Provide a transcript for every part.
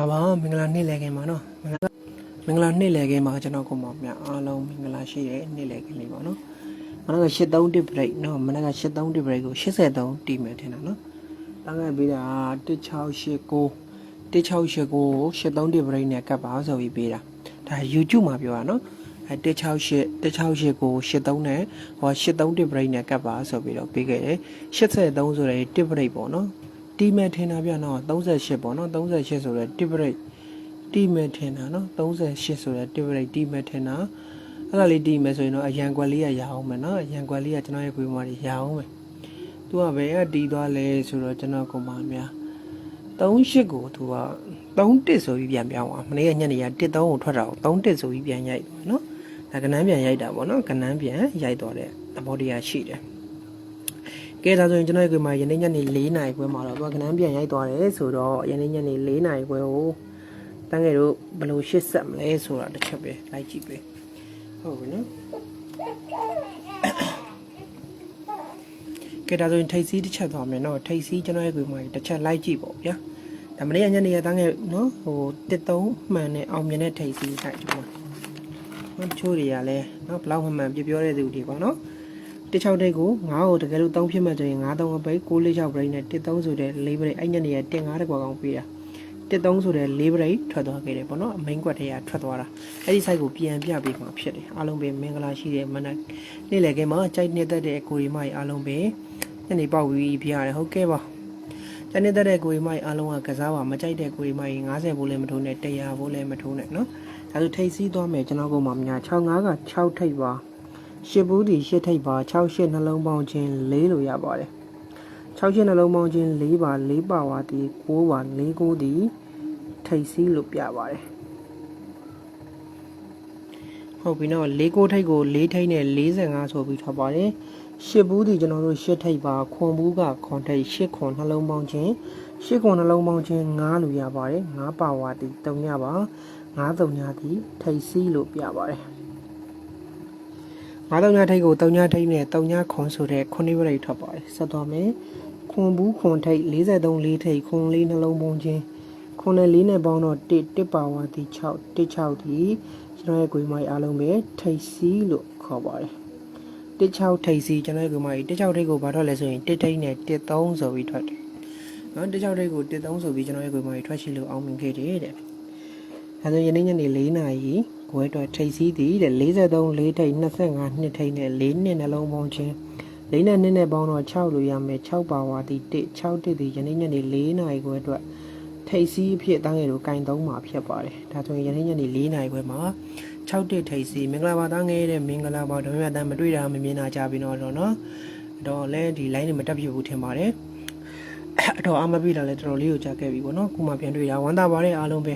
ပါပါမင်္ဂလာနေ့လည်ခင်းပါနော်မင်္ဂလာမင်္ဂလာနေ့လည်ခင်းပါကျွန်တော်ကိုမောင်မြအားလုံးမင်္ဂလာရှိတဲ့နေ့လည်ခင်းလေးပါနော်မနက်က83တစ် break နော်မနက်က83တစ် break ကို83တီးမယ်ထင်တာနော်တန်းခဲ့ပေးတာ1689 1689ကို83တစ် break နဲ့ကပ်ပါဆိုပြီးပေးတာဒါ YouTube မှာပြောတာနော်အဲ168 168ကို83နဲ့ဟော83တစ် break နဲ့ကပ်ပါဆိုပြီးတော့ပေးခဲ့တယ်83ဆိုတဲ့တစ် break ပေါ့နော် တီးမယ်ထင်တာပြနော်38ပေါ့နော်38ဆိုတဲ့တစ် break တီးမယ်ထင်တာနော်38ဆိုတဲ့တစ် break တီးမယ်ထင်တာအဲ့ဒါလေးတီးမယ်ဆိုရင်တော့အရန်ကွက်လေးရရအောင်မယ်နော်အရန်ကွက်လေးကကျွန်တော်ရဲ့ခွေးမတွေရအောင်မယ်သူကဘယ်ကတီးသွားလဲဆိုတော့ကျွန်တော်ကမှများ38ကိုသူက31ဆိုပြီးပြန်ပြောင်းသွားမနေ့ကညနေက13ကိုထွက်တာကို31ဆိုပြီးပြန်ရိုက်သွားနော်ဒါကနန်းပြန်ရိုက်တာပေါ့နော်ကနန်းပြန်ရိုက်သွားတဲ့သဘောတရားရှိတယ် ကဲဒါဆိုရင်ကျွန်တော်ကမှယနေ့ညနေ4နာရီခွဲမှာတော့သူကကနန်းပြန်ရိုက်သွားတယ်ဆိုတော့ယနေ့ညနေ4နာရီခွဲကိုတန်းငယ်တို့ဘယ်လိုရှစ်ဆက်မလဲဆိုတာတစ်ချက်ပဲလိုက်ကြည့်ပဲဟုတ်ပြီနော်ကဲဒါဆိုရင်ထိတ်စီးတစ်ချက်သွားမယ်နော်ထိတ်စီးကျွန်တော်ရဲ့ကွေမှာတစ်ချက်လိုက်ကြည့်ပေါ့ဗျာဒါမနေ့ကညနေရတန်းငယ်နော်ဟိုတစ်သုံးမှန်နဲ့အောင်မြင်တဲ့ထိတ်စီးတိုက်ဒီမှာနော်ချိုးတွေကလည်းနော်ဘလောက်မှန်မှန်ပြပြောတဲ့သူတွေပေါ့နော် တစ်ချောက်တိတ်ကို9ကိုတကယ်လို့3ဖြစ်မှဆိုရင်9 3အပိတ်6 4 6 break နဲ့13ဆိုတဲ့4 break အဲ့ညနေရတင်9တကွာကောင်ပေးတာ13ဆိုတဲ့4 break ထွက်သွားခဲ့တယ်ပေါ့နော်အမိန်ကွက်တွေကထွက်သွားတာအဲ့ဒီ site ကိုပြန်ပြပေးမှာဖြစ်တယ်အားလုံးပဲမင်္ဂလာရှိတဲ့မနက်နေ့လည်ခင်းမှာကြိုက်နေတတ်တဲ့ကိုရီမကြီးအားလုံးပဲညနေပေါက်ပြီးပြရတယ်ဟုတ်ကဲ့ပါကျန်နေတဲ့တဲ့ကိုရီမကြီးအားလုံးကကစားပါမကြိုက်တဲ့ကိုရီမကြီး90ဘိုးလည်းမထိုးနဲ့100ဘိုးလည်းမထိုးနဲ့နော်ဒါဆိုထိတ်စီးသွားမယ်ကျွန်တော်ကမှများ65က6ထိပ်ပါ ရှစ်ဘူးဒီရှစ်ထိပ်ပါ6ရှစ်နှလုံးပေါင်းချင်း၄လို့ရပါတယ်6ရှစ်နှလုံးပေါင်းချင်း၄ပါ၄ပါဝါဒီ9ပါ၄9ဒီထိတ်စီးလို့ပြပါတယ်ဟုတ်ပြီနော်၄9ထိပ်ကို၄ထိပ်နဲ့45ဆိုပြီးထွက်ပါတယ်ရှစ်ဘူးဒီကျွန်တော်တို့ရှစ်ထိပ်ပါခွန်ဘူးကခွန်ထိပ်ရှစ်ခွန်နှလုံးပေါင်းချင်းရှစ်ခွန်နှလုံးပေါင်းချင်း9လို့ရပါတယ်9ပါဝါဒီ3ညပါ9 3ညဒီထိတ်စီးလို့ပြပါတယ် ငါးတုံညာထိတ်ကိုတုံညာထိတ်နဲ့တုံညာခွန်ဆိုတဲ့ခုနှစ်ဝရိတ်ထွက်ပါတယ်ဆက်သွားမယ်ခွန်ဘူးခွန်ထိတ်43လေးထိတ်ခွန်လေးနှလုံးပုံချင်းခွန်နဲ့လေးနဲ့ပေါင်းတော့1 1ပါဝါဒီ6 1 6ဒီကျွန်တော်ရဲ့ကိုယ်မိုက်အားလုံးပဲထိတ်စီလို့ခေါ်ပါတယ်16ထိတ်စီကျွန်တော်ရဲ့ကိုယ်မိုက်16ထိတ်ကိုဘာထွက်လဲဆိုရင်1ထိတ်နဲ့13ဆိုပြီးထွက်တယ်နော်16ထိတ်ကို13ဆိုပြီးကျွန်တော်ရဲ့ကိုယ်မိုက်ထွက်ရှိလို့အောင်မြင်ခဲ့တယ်တဲ့ အဲဒါဆိုယနေ့ညနေ4နာရီကိုယ်အတွက်ထိတ်စီးသည်တဲ့43လေးထိတ်25နှစ်ထိတ်နဲ့4နှစ်နှလုံးပေါင်းချင်း၄နဲ့နှစ်နဲ့ပေါင်းတော့6လို့ရမယ်6ပါဝါဒီ1 6တစ်ဒီယနေ့ညနေ4နာရီခွဲအတွက်ထိတ်စီးအဖြစ်တန်းငယ်တို့ကင်သုံးမှာဖြစ်ပါတယ်ဒါဆိုရင်ယနေ့ညနေ4နာရီခွဲမှာ6တစ်ထိတ်စီးမင်္ဂလာပါတန်းငယ်တဲ့မင်္ဂလာပါဓမ္မမြတ်တန်းမတွေ့တာမမြင်တာကြပြီတော့နော်တော့လဲဒီ line တွေမတက်ပြဘူးထင်ပါတယ်အတော့အမပြတာလဲတော်တော်လေးကိုကြားခဲ့ပြီပေါ့နော်ခုမှပြန်တွေ့တာဝမ်းသာပါတယ်အားလုံးပဲ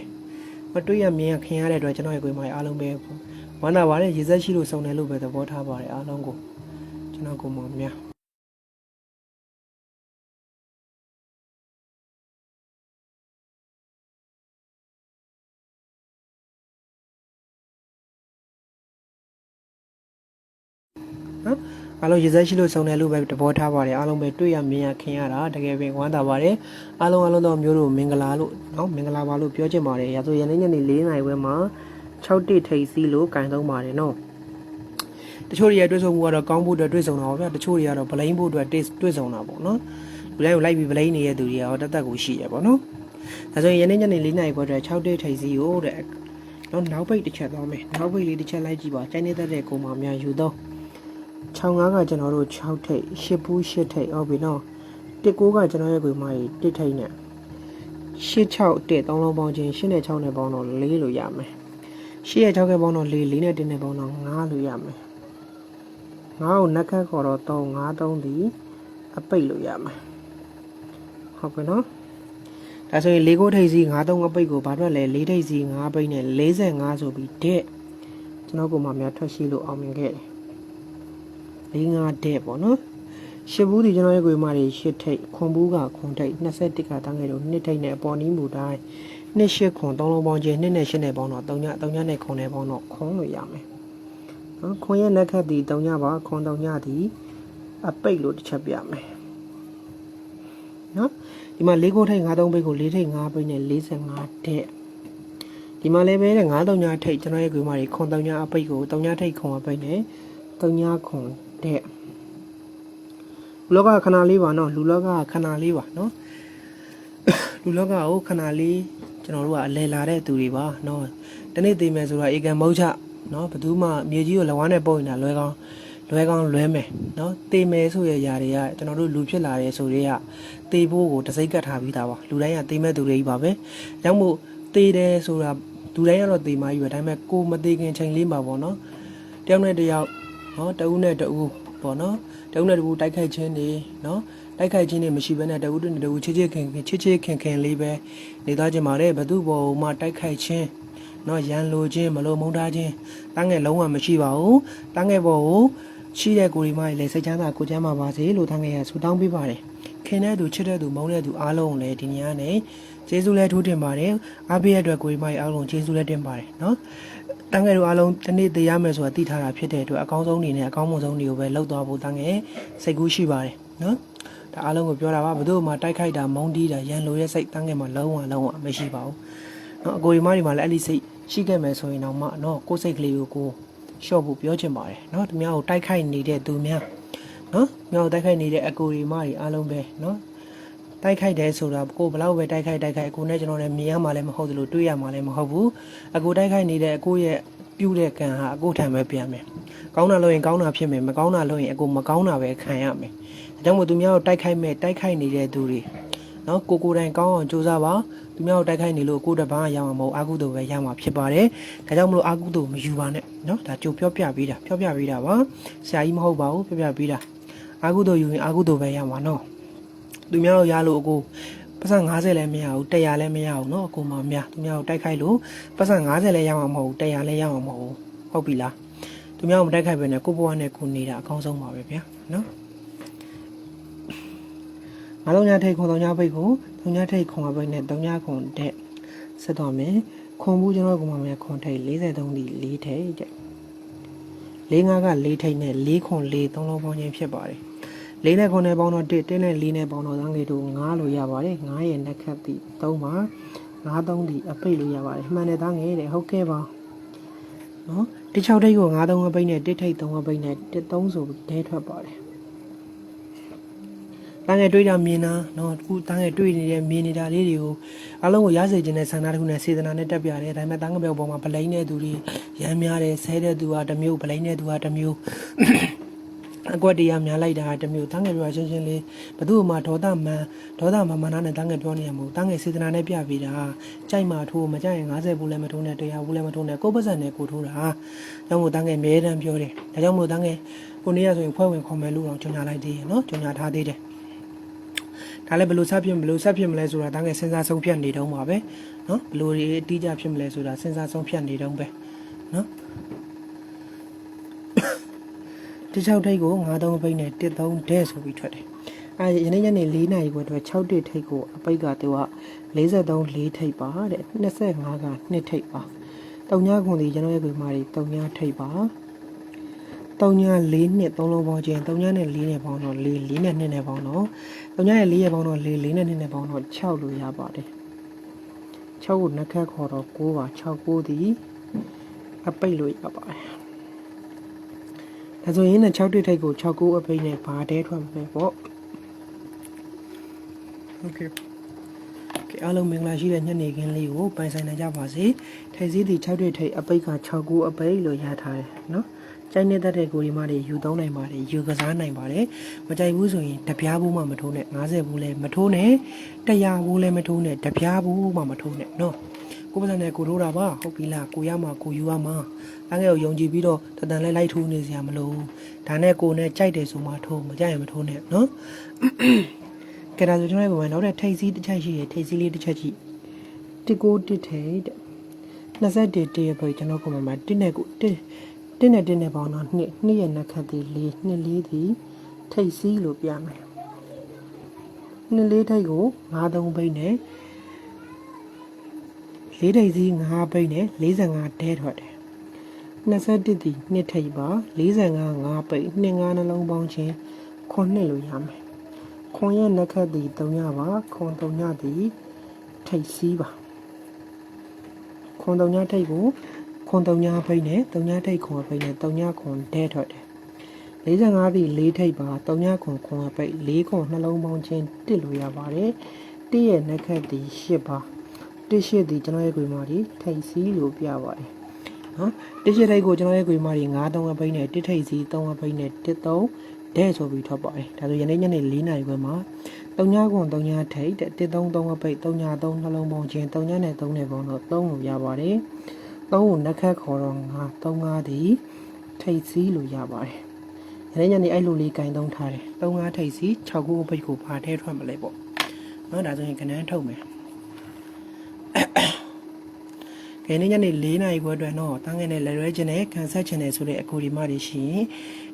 မတွေ့ရမြင်ရခင်ရတဲ့အတွက်ကျွန်တော်ရဲ့ကိုယ်မအားလုံးပဲဝမ်းသာပါတယ်ရေစက်ရှိလို့စုံတယ်လို့ပဲသဘောထားပါတယ်အားလုံးကိုကျွန်တော်ကိုယ်မများ အားလုံးရေစက်ရှိလို့စုံတယ်လို့ပဲတဘောထားပါတယ်အားလုံးပဲတွေ့ရမြင်ရခင်ရတာတကယ်ပဲဝမ်းသာပါတယ်အားလုံးအားလုံးတော့မျိုးတို့မင်္ဂလာလို့နော်မင်္ဂလာပါလို့ပြောချင်ပါတယ်ရာဆိုရနေ့ညနေ၄နာရီဝဲမှာ6တိထိတ်စီလို့ကင်သုံးပါတယ်နော်တချို့တွေရတွေ့ဆုံမှုကတော့ကောင်းဖို့အတွက်တွေ့ဆုံတာပါဗျာတချို့တွေကတော့ဗလိန်ဖို့အတွက်တွေ့ဆုံတာပေါ့နော်လူတိုင်းကိုလိုက်ပြီးဗလိန်နေတဲ့သူတွေရောတတ်တတ်ကိုရှိရပေါ့နော်ဒါဆိုရင်ရနေ့ညနေ၄နာရီခွဲအတွက်6တိထိတ်စီကိုတဲ့နော်နောက်ပိတ်တစ်ချက်သွားမယ်နောက်ပိတ်လေးတစ်ချက်လိုက်ကြည့်ပါကျိုင်းနေတဲ့တဲ့ကိုမှများယူတော့ 65ကကျွန်တော်တို့6ထိပ်10ဘူး10ထိပ်ဟုတ်ပြီနော်19ကကျွန်တော်ရဲ့ကိုယ်မကြီး1ထိပ်နဲ့86တက်3လုံးပေါင်းချင်း8နဲ့6နဲ့ပေါင်းတော့4လို့ရမယ်8ရဲ့6ကပေါင်းတော့4 4နဲ့1နဲ့ပေါင်းတော့5လို့ရမယ်5ကိုနှက်ခတ်ခေါ်တော့3 5 3ဒီအပိတ်လို့ရမယ်ဟုတ်ပြီနော်ဒါဆိုရင်၄ကိုထိပ်စီ9 3အပိတ်ကိုဘာအတွက်လဲ၄ထိပ်စီ9ပိတ်နဲ့45ဆိုပြီးတဲ့ကျွန်တော်ကမှများထွက်ရှိလို့အောင်မြင်ခဲ့တယ် လေးငါတဲ့ပေါ့နော်ရှစ်ဘူးဒီကျွန်တော်ရဲ့ကိုယ်မတွေရှစ်ထိတ်ခွန်ဘူးကခွန်ထိတ်21ကတန်းငယ်တို့နှစ်ထိတ်နဲ့အပေါ်နီးမူတိုင်းနှစ်ရှစ်ခွန်သုံးလုံးပေါင်းချင်းနှစ်နဲ့ရှစ်နဲ့ပေါင်းတော့3ည3ညနဲ့ခွန်နဲ့ပေါင်းတော့ခွန်လို့ရမယ်နော်ခွန်ရဲ့လက်ခတ်ဒီ3ညပါခွန်3ညဒီအပိတ်လို့တစ်ချက်ပြမယ်နော်ဒီဒီမှာ၄ကိုထိတ်53ပိတ်ကို၄ထိတ်5ပိတ်နဲ့45တဲ့ဒီမှာလည်းပဲတဲ့9ညာထိတ်ကျွန်တော်ရဲ့ကွေမာတွေခွန်3ညာအပိတ်ကို3ညာထိတ်ခွန်အပိတ်နဲ့3ညာခွန် တဲ့လူလောကခဏလေးပါနော်လူလောကခဏလေးပါနော်လူလောကကိုခဏလေးကျွန်တော်တို့ကအလဲလာတဲ့သူတွေပါနော်တနေ့သိမယ်ဆိုတာဧကံမဟုတ်ချနော်ဘယ်သူမှမြေကြီးကိုလဝမ်းနဲ့ပုတ်နေတာလွဲကောင်းလွဲကောင်းလွဲမယ်နော်တေမယ်ဆိုရຢာတွေကကျွန်တော်တို့လူဖြစ်လာတယ်ဆိုတွေကတေဖို့ကိုတစိမ့်ကတ်ထားပြီးသားပါလူတိုင်းကတေမဲ့သူတွေကြီးပါပဲ။ကြောင့်မို့တေတယ်ဆိုတာလူတိုင်းကတော့တေမှကြီးပဲဒါပေမဲ့ကိုမတေခင်ချိန်လေးမှာပေါ့နော်။တယောက်နဲ့တယောက် နော်တဦးနဲ့တဦးပေါ့နော်တဦးနဲ့တဦးတိုက်ခိုက်ခြင်းနေနော်တိုက်ခိုက်ခြင်းနေမရှိဘဲနဲ့တဦးနဲ့တဦးချစ်ချစ်ခင်ခင်ချစ်ချစ်ခင်ခင်လေးပဲနေသားခြင်းပါတယ်ဘသူ့ဘောမှာတိုက်ခိုက်ခြင်းနော်ရန်လိုခြင်းမလိုမုန်းထားခြင်းတန်းငယ်လုံးဝမရှိပါဘူးတန်းငယ်ဘောကိုရှိတဲ့ကိုရီမကြီးလည်းစိတ်ချမ်းသာကိုချမ်းသာပါစေလို့တန်းငယ်ရဆူတောင်းပေးပါတယ်ခင်တဲ့သူချစ်တဲ့သူမုန်းတဲ့သူအားလုံးလည်းဒီညနေကျေးဇူးလည်းထိုးတင်ပါတယ်အားပေးရတဲ့အတွက်ကိုရီမကြီးအားလုံးကျေးဇူးလည်းတင်ပါတယ်နော် တန်ငယ်တို့အားလုံးတနေ့တရားမယ်ဆိုတာသိထားတာဖြစ်တဲ့အတွက်အကောင်းဆုံးအနေနဲ့အကောင်းမွန်ဆုံးတွေကိုပဲလှုပ်သွားဖို့တန်ငယ်စိတ်ကူးရှိပါတယ်နော်ဒါအားလုံးကိုပြောတာပါဘသူ့မှာတိုက်ခိုက်တာမုန်းတီးတာရန်လိုရဲ့စိတ်တန်ငယ်မှာလုံးဝလုံးဝမရှိပါဘူးနော်အကိုဒီမဒီမှာလည်းအဲ့ဒီစိတ်ရှိခဲ့မယ်ဆိုရင်တော့မှနော်ကိုယ်စိတ်ကလေးကိုကိုလျှော့ဖို့ပြောချင်ပါတယ်နော်သူများကိုတိုက်ခိုက်နေတဲ့သူများနော်မြောက်တိုက်ခိုက်နေတဲ့အကိုဒီမတွေအားလုံးပဲနော် တိုက်ခိုက်တယ်ဆိုတာကိုဘလောက်ပဲတိုက်ခိုက်တိုက်ခိုက်အကိုနဲ့ကျွန်တော်လည်းမြင်ရမှာလည်းမဟုတ်သလိုတွေးရမှာလည်းမဟုတ်ဘူးအကိုတိုက်ခိုက်နေတဲ့အကိုရဲ့ပြုတဲ့ကံဟာအကိုထံပဲပြန်မယ်ကောင်းတာလို့ရင်ကောင်းတာဖြစ်မယ်မကောင်းတာလို့ရင်အကိုမကောင်းတာပဲခံရမယ်ဒါကြောင့်မို့သူများကိုတိုက်ခိုက်မဲ့တိုက်ခိုက်နေတဲ့သူတွေနော်ကိုကိုယ်တိုင်ကောင်းအောင်ကြိုးစားပါသူများကိုတိုက်ခိုက်နေလို့ကိုယ်တပန်းရမှာမဟုတ်အာကုသိုလ်ပဲရမှာဖြစ်ပါတယ်ဒါကြောင့်မလို့အာကုသိုလ်မယူပါနဲ့နော်ဒါကြိုပြောပြပေးတာပြောပြပေးတာပါဆရာကြီးမဟုတ်ပါဘူးပြောပြပေးတာအာကုသိုလ်ယူရင်အာကုသိုလ်ပဲရမှာနော် သူများကိုရလို့အကိုပတ်စံ90လည်းမရဘူး100လည်းမရဘူးเนาะအကိုမများသူများကိုတိုက်ခိုက်လို့ပတ်စံ90လည်းရမှာမဟုတ်ဘူး100လည်းရမှာမဟုတ်ဘူးဟုတ်ပြီလားသူများကိုမတိုက်ခိုက်ပဲနဲ့ကိုဘွားနဲ့ကိုနေတာအကောင်းဆုံးပါပဲဗျာเนาะ ငါလုံးညာထိတ်ခွန်သုံးညာဘိတ်ကိုသုံးညာထိတ်ခွန်အဘိတ်နဲ့သုံးညာခွန်တဲ့ဆက်တော့မယ်ခွန်ဘူးကျွန်တော်ကမှမယ်ခွန်ထိတ်43ဒီ4ထိတ်တဲ့၄၅က4ထိတ်နဲ့4ခွန်4သုံးလုံးပေါင်းခြင်းဖြစ်ပါတယ် ၄နဲ့ခွန်နဲ့ပေါင်းတော့1 1နဲ့4နဲ့ပေါင်းတော့သံငယ်တို့9လို့ရပါတယ်9ရဲ့နှက်ခတ်ပြီး3ပါ9 3ဒီအပိတ်လို့ရပါတယ်မှန်တယ်သားငယ်တဲ့ဟုတ်ကဲ့ပါနော်တစ်6ထိတ်ကို9 3အပိတ်နဲ့1ထိတ်3အပိတ်နဲ့1 3ဆိုဒဲထွက်ပါတယ်တန်းငယ်တွေးတာမြင်တာနော်အခုတန်းငယ်တွေးနေတဲ့မြင်နေတာလေးတွေကိုအားလုံးကိုရစေခြင်းနဲ့ဆန္ဒတစ်ခုနဲ့စေတနာနဲ့တက်ပြတယ်ဒါပေမဲ့တန်းငယ်ပြောက်ပေါ်မှာဗလိန်တဲ့သူတွေရမ်းများတယ်ဆဲတဲ့သူကတစ်မျိုးဗလိန်တဲ့သူကတစ်မျိုး အကွက်တရားများလိုက်တာတမျိုးတန်းငယ်ပြောရှင်းရှင်းလေးဘသူ့မှာဒေါသမန်ဒေါသမမနာနဲ့တန်းငယ်ပြောနေရမို့တန်းငယ်စေတနာနဲ့ပြပေးတာကြိုက်မှထိုးမကြိုက်ရင်90ဘူးလည်းမထိုးနဲ့100ဘူးလည်းမထိုးနဲ့ကိုယ်ပါစံနဲ့ကိုထိုးတာကြောင့်မို့တန်းငယ်မဲတမ်းပြောတယ်ဒါကြောင့်မို့တန်းငယ်ကိုနေရဆိုရင်ဖွဲ့ဝင်ခွန်မယ်လို့တော့ညွှန်ကြားလိုက်သေးတယ်နော်ညွှန်ကြားထားသေးတယ်ဒါလည်းဘယ်လိုဆက်ဖြစ်ဘယ်လိုဆက်ဖြစ်မလဲဆိုတာတန်းငယ်စဉ်းစားဆုံးဖြတ်နေတုံးပါပဲနော်ဘယ်လိုအတိအကျဖြစ်မလဲဆိုတာစဉ်းစားဆုံးဖြတ်နေတုံးပဲနော် တခြားထိတ်ကို93ဘိတ်နဲ့13ဒဲဆိုပြီးထွက်တယ်။အဲယနေ့ညနေ4နာရီခွဲအတွက်6တိထိတ်ကိုအပိတ်ကသူက43လေးထိတ်ပါတဲ့25က2ထိတ်ပါ။တုံညာခွန်ဒီရန်ရဲခွေမာတွေတုံညာထိတ်ပါ။တုံညာ၄နှစ်သုံးလုံးပေါင်းခြင်းတုံညာနဲ့၄နဲ့ပေါင်းတော့၄၄နဲ့2နဲ့ပေါင်းတော့တုံညာရဲ့၄ရဲ့ပေါင်းတော့၄၄နဲ့2နဲ့ပေါင်းတော့6လို့ရပါတယ်6ကိုနှစ်ခက်ခေါ်တော့9ပါ6 9ဒီအပိတ်လို့ရပါတယ် ။ဒါဆိုရင်နဲ့6တိထိတ်ကို6ကိုအပိနဲ့ဘာတဲထွက်မယ်ပေါ့။ Okay ။ကဲအားလုံးမင်္ဂလာရှိတဲ့ညနေခင်းလေးကိုပိုင်ဆိုင်နိုင်ကြပါစေ။ထိုင်စည်းသည့်6တိထိတ်အပိက6ကိုအပိလို့ရထားတယ်နော်။ကြိုက်နေတဲ့တဲ့ကိုဒီမတွေယူသုံးနိုင်ပါတယ်ယူကစားနိုင်ပါတယ်မကြိုက်ဘူးဆိုရင်တပြားဘူးမှမထိုးနဲ့90ဘူးလည်းမထိုးနဲ့100ဘူးလည်းမထိုးနဲ့တပြားဘူးမှမထိုးနဲ့နော် ကိုပစံနဲ့ကိုထိုးတာပါဟုတ်ပြီလားကိုရမှာကိုယူရမှာအငယ်ကိုယုံကြည်ပြီးတော့တတန်လဲလိုက်ထိုးနေစရာမလိုဘူးဒါနဲ့ကိုနဲ့ကြိုက်တယ်ဆိုမှထိုးမကြိုက်ရင်မထိုးနဲ့နော်ကဲဒါဆိုကျွန်တော်ရဲ့ပုံမှန်နောက်တဲ့ထိတ်စီးတစ်ချက်ရှိရထိတ်စီးလေးတစ်ချက်ရှိတစ်ကိုတစ်ထိတ်တဲ့21တည်းရပဲကျွန်တော်ပုံမှန်မှာတစ်နဲ့ကိုတစ်တင်းနဲ့တင်းနဲ့ပေါင်းတော့နှစ်နှစ်ရဲ့နှက်ခတ်သည်လေးနှစ်လေးသည်ထိတ်စီးလို့ပြမယ်နှစ်လေးထိတ်ကို9သုံးပိတ်နဲ့ လေးထိတ်စီး9ပိတ်နဲ့45တဲထွက်တယ်21သည်နှစ်ထိတ်ပါ45 5ပိတ်2 5နှလုံးပေါင်းချင်း9နှစ်လို့ရမယ်ခွန်ရဲ့လက်ခတ်သည်3ညပါခွန်3ညသည်ထိတ်စီးပါခွန်3ညထိတ်ကိုခွန်3ညဖိတ်နဲ့3ညထိတ်ခွန်ဖိတ်နဲ့3ညခွန်ဒဲထွက်တယ်45သည်4ထိတ်ပါ3ညခွန်ခွန်ဖိတ်4ခွန်နှလုံးပေါင်းချင်းတစ်လို့ရပါတယ်1ရဲ့လက်ခတ်သည်8ပါ 1 8သည်ကျွန်တော်ရဲ့ကိုယ်မာဒီထိတ်စီးလို့ပြပါတယ်နော်တစ်ရှိထိတ်ကိုကျွန်တော်ရဲ့ကိုယ်မာဒီ9သုံးအပိန်းနဲ့တစ်ထိတ်စီ3အပိန်းနဲ့တစ်3တဲ့ဆိုပြီးထွက်ပါတယ်ဒါဆိုယနေ့ညနေ4နာရီခွဲမှာ3ညခွန်3ညထိတ်တဲ့တစ်3 3အပိန်း3ည3နှလုံးပေါင်းချင်း3ညနဲ့3နဲ့ပေါင်းတော့3လို့ရပါတယ်3ကိုနှက်ခတ်ခေါ်တော့9 3 5ဒီထိတ်စီလို့ရပါတယ်ယနေ့ညနေအဲ့လိုလေးကင်သုံးထားတယ်3 5ထိတ်စီ6ခုအပိန်းကိုပါထဲထွက်မလဲပေါ့နော်ဒါဆိုရင်ကနန်းထုတ်မယ် ကဲနေ့ညနေ4နာရီခွဲအတွက်တော့တန်းငယ်နဲ့လက်ရွဲခြင်းနဲ့ကန်ဆက်ခြင်းနဲ့ဆိုတဲ့အကူဒီမတွေရှိရင်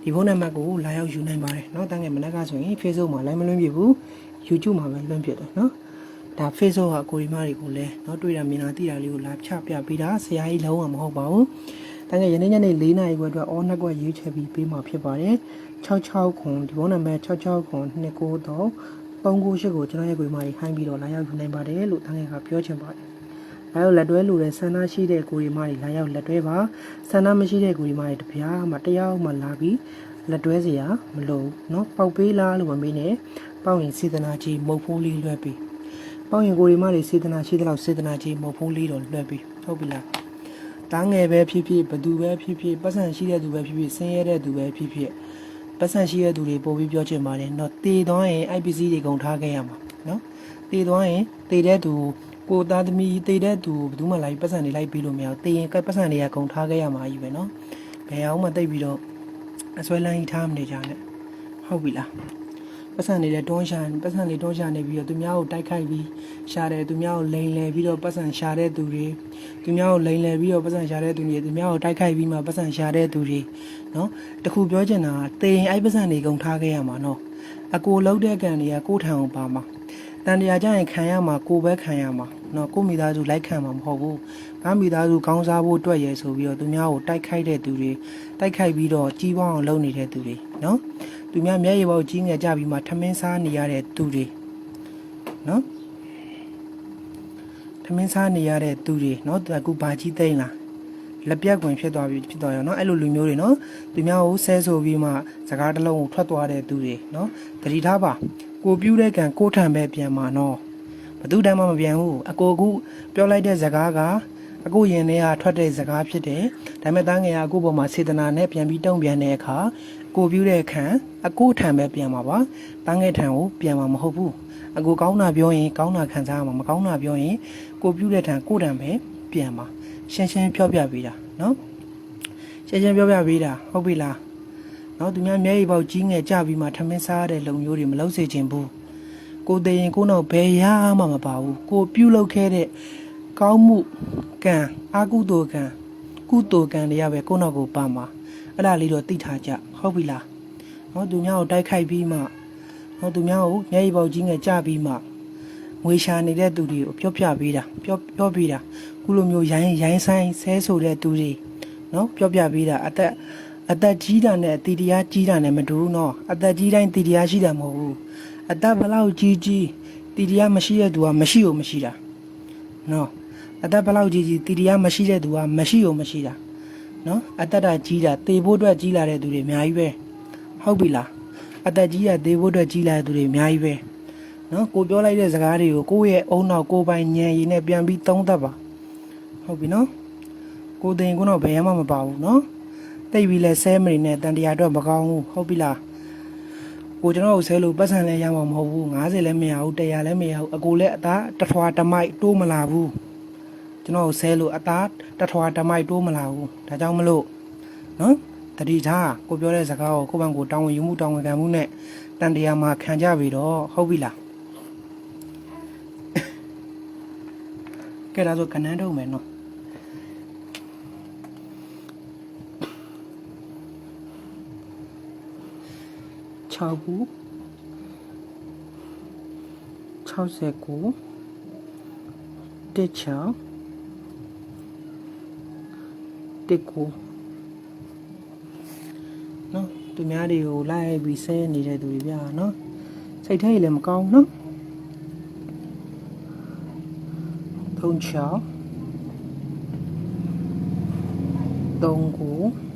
ဒီဖုန်းနံပါတ်ကိုလာရောက်ယူနိုင်ပါတယ်เนาะတန်းငယ်မနက်ကဆိုရင် Facebook မှာ live မလွှင့်ပြဘူး YouTube မှာပဲလွှင့်ပြတယ်เนาะဒါ Facebook ကအကူဒီမတွေကိုလည်းเนาะတွေ့တာမြင်တာသိတာလေးကိုလာချပြပေးတာဆရာကြီးလုံးဝမဟုတ်ပါဘူးတန်းငယ်ယနေ့ညနေ4နာရီခွဲအတွက် all network ရေးချပြီးပေးမှာဖြစ်ပါတယ်66ခွန်ဒီဖုန်းနံပါတ်66ခွန်29တော့398ကိုကျွန်တော်ရဲ့ကိုယ်မကြီးဟိုင်းပြီးတော့လာရောက်ယူနိုင်ပါတယ်လို့တန်းငယ်ကပြောချင်ပါတယ် လာရောက်လက်တွဲလို့တဲ့ဆန္ဒရှိတဲ့ကိုရီမတွေလာရောက်လက်တွဲပါဆန္ဒမရှိတဲ့ကိုရီမတွေတပြားမှတရားမှလာပြီးလက်တွဲစရာမလိုဘူးเนาะပေါက်ပေးလားလို့မမေးနဲ့ပေါက်ရင်စေတနာကြီးမုတ်ဖိုးလေးလွှဲပြီးပေါက်ရင်ကိုရီမတွေစေတနာရှိတဲ့လောက်စေတနာကြီးမုတ်ဖိုးလေးတော့လွှဲပြီးဟုတ်ပြီလားတားငယ်ပဲဖြစ်ဖြစ်ဘသူပဲဖြစ်ဖြစ်ပတ်စံရှိတဲ့သူပဲဖြစ်ဖြစ်ဆင်းရဲတဲ့သူပဲဖြစ်ဖြစ်ပတ်စံရှိတဲ့သူတွေပို့ပြီးပြောချင်ပါတယ်เนาะတေသွားရင် IPC တွေကုန်ထားခဲ့ရမှာเนาะတေသွားရင်တေတဲ့သူ ကိုသားသမီးတည်တဲ့သူဘယ်သူမှလာပြီးပတ်စံတွေလိုက်ပြီးလို့မရဘူးတည်ရင်ကပတ်စံတွေကဂုံထားခဲ့ရမှာကြီးပဲเนาะဘယ်အောင်မှတိတ်ပြီးတော့အစွဲလန်းကြီးထားမနေကြနဲ့ဟုတ်ပြီလားပတ်စံတွေလည်းတွန်းရှာပတ်စံတွေတွန်းရှာနေပြီးတော့သူများကိုတိုက်ခိုက်ပြီးရှာတယ်သူများကိုလိန်လည်ပြီးတော့ပတ်စံရှာတဲ့သူတွေသူများကိုလိန်လည်ပြီးတော့ပတ်စံရှာတဲ့သူတွေသူများကိုတိုက်ခိုက်ပြီးမှပတ်စံရှာတဲ့သူတွေเนาะတခုပြောချင်တာကတည်ရင်အဲ့ပတ်စံတွေဂုံထားခဲ့ရမှာเนาะအကိုလုံးတဲ့ကန်တွေကကိုယ့်ထံကိုပါမှာ တန်တရားကြရင်ခံရမှာကိုပဲခံရမှာ เนาะကိုမိသားစုလိုက်ခံမှာမဟုတ်ဘူး။ငါမိသားစုကောင်းစားဖို့အတွက်ရယ်ဆိုပြီးတော့သူများကိုတိုက်ခိုက်တဲ့သူတွေတိုက်ခိုက်ပြီးတော့ကြီးပွားအောင်လုပ်နေတဲ့သူတွေเนาะသူများမျက်ရည်ပေါက်ကြီးငယ်ကြပြီးမှထမင်းစားနေရတဲ့သူတွေเนาะထမင်းစားနေရတဲ့သူတွေเนาะအခုဘာကြီးသိမ့်လားလက်ပြက်ကွင်ဖြစ်သွားပြီဖြစ်သွားရောเนาะအဲ့လိုလူမျိုးတွေเนาะသူများကိုဆဲဆိုပြီးမှစကားတစ်လုံးကိုထွက်သွားတဲ့သူတွေเนาะတတိထားပါ ကိုပြူးတဲ့ကံကိုထံပဲပြန်มาနော် ဘသူတမ်းမှမပြန်ဘူးအကိုကူပြောလိုက်တဲ့ဇကားကအခုရင်ထဲကထွက်တဲ့ဇကားဖြစ်တယ်ဒါပေမဲ့တန်းငယ်ကအခုပေါ်မှာစေတနာနဲ့ပြန်ပြီးတုံ့ပြန်တဲ့အခါကိုပြူတဲ့အခါအကိုထံပဲပြန်မှာပါတန်းငယ်ထံကိုပြန်မှာမဟုတ်ဘူးအကိုကောင်းတာပြောရင်ကောင်းတာခံစားရမှာမကောင်းတာပြောရင်ကိုပြူတဲ့ထံကိုထံပဲပြန်မှာရှင်းရှင်းပြောပြပေးတာနော်ရှင်းရှင်းပြောပြပေးတာဟုတ်ပြီလားနော်သူများမျက်ရည်ပေါက်ကြီးငယ်ကြပြီးမှထမင်းစားရတဲ့လုံမျိုးတွေမလုပ်စေချင်ဘူး ကိုတည်ရင်ကိုနောက်ဘယ်ရမှမပါဘူးကိုပြုလုပ်ခဲ့တဲ့ကောင်းမှုကံအကုသိုလ်ကံကုသိုလ်ကံတွေရပဲကိုနောက်ကိုပါမှာအဲ့ဒါလေးတော့သိထားကြဟုတ်ပြီလားနော်သူများကိုတိုက်ခိုက်ပြီးမှနော်သူများကိုမျက်ရည်ပေါက်ကြီးငယ်ကြပြီးမှငွေရှာနေတဲ့သူတွေကိုပြောပြပေးတာပြောပြောပေးတာခုလိုမျိုးရိုင်းရိုင်းဆိုင်ဆဲဆိုတဲ့သူတွေနော်ပြောပြပေးတာအသက်အသက်ကြီးတာနဲ့တည်တရားကြီးတာနဲ့မတူဘူးနော်အသက်ကြီးတိုင်းတည်တရားရှိတာမဟုတ်ဘူး အသက်ဘလောက်ကြီးကြီးတည်တရားမရှိတဲ့သူကမရှိ ਉਹ မရှိတာနော်အသက်ဘလောက်ကြီးကြီးတည်တရားမရှိတဲ့သူကမရှိ ਉਹ မရှိတာနော်အသက်တာကြီးတာတေဖို့အတွက်ကြီးလာတဲ့သူတွေအများကြီးပဲဟုတ်ပြီလားအသက်ကြီးတာတေဖို့အတွက်ကြီးလာတဲ့သူတွေအများကြီးပဲနော်ကိုပြောလိုက်တဲ့စကားတွေကိုကိုယ့်ရဲ့အုံနောက်ကိုပိုင်ဉာဏ်ရည်နဲ့ပြန်ပြီးသုံးသပ်ပါဟုတ်ပြီနော်ကိုတင်ကတော့ဘယ်မှမပါဘူးနော်တိတ်ပြီးလဲဆဲမနေနဲ့တန်တရားတော့မကောင်းဘူးဟုတ်ပြီလား ကိုကျွန်တော်ကိုဆဲလို့ပတ်စံလဲရမှာမဟုတ်ဘူး90လည်းမရဘူး100လည်းမရဘူးအကိုလည်းအသားတထွာတမိုက်တိုးမလာဘူးကျွန်တော်ကိုဆဲလို့အသားတထွာတမိုက်တိုးမလာဘူးဒါကြောင့်မလို့နော်တတိထားကိုပြောတဲ့စကားကိုကိုယ့်ဘန်ကိုတောင်းဝင်ယူမှုတောင်းဝင်ခံမှုနဲ့တန်တရားမှာခံကြပြီတော့ဟုတ်ပြီလားကဲဒါဆိုခဏန်းတော့မယ်နော် 6ခု69 16 19နော်သူများတွေကိုလိုက်ပြီးဆဲနေတဲ့သူတွေပြနော်စိတ်ထဲကြီးလည်းမကောင်းနော်36 39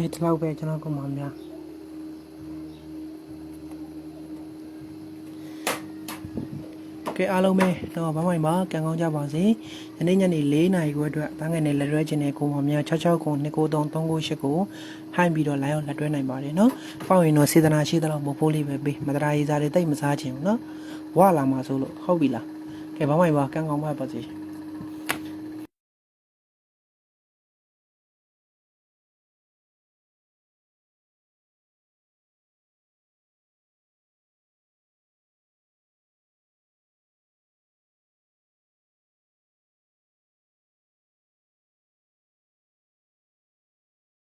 ကိုနော်တင်ငါတော့နော်နော်ကဲဒီလောက်ပဲကျွန်တော်ကမှများကဲအားလုံးပဲတော့ဘာမှမပါကံကောင်းကြပါစေယနေ့ညနေ4နာရီခွဲအတွက်တန်းငယ်နဲ့လက်ရွဲခြင်းနဲ့ကိုမများ66ကို293 398ကိုဟိုင်းပြီးတော့လာရောက်လက်တွဲနိုင်ပါတယ်နော်ပေါ့ရင်တော့စေတနာရှိသလောက်မဖိုးလေးပဲပေးမတရာရေးစားတွေတိတ်မစားခြင်းဘူးနော်ဝလာမှာဆိုလို့ဟုတ်ပြီလားကဲဘာမှမပါကံကောင်းပါပါစေ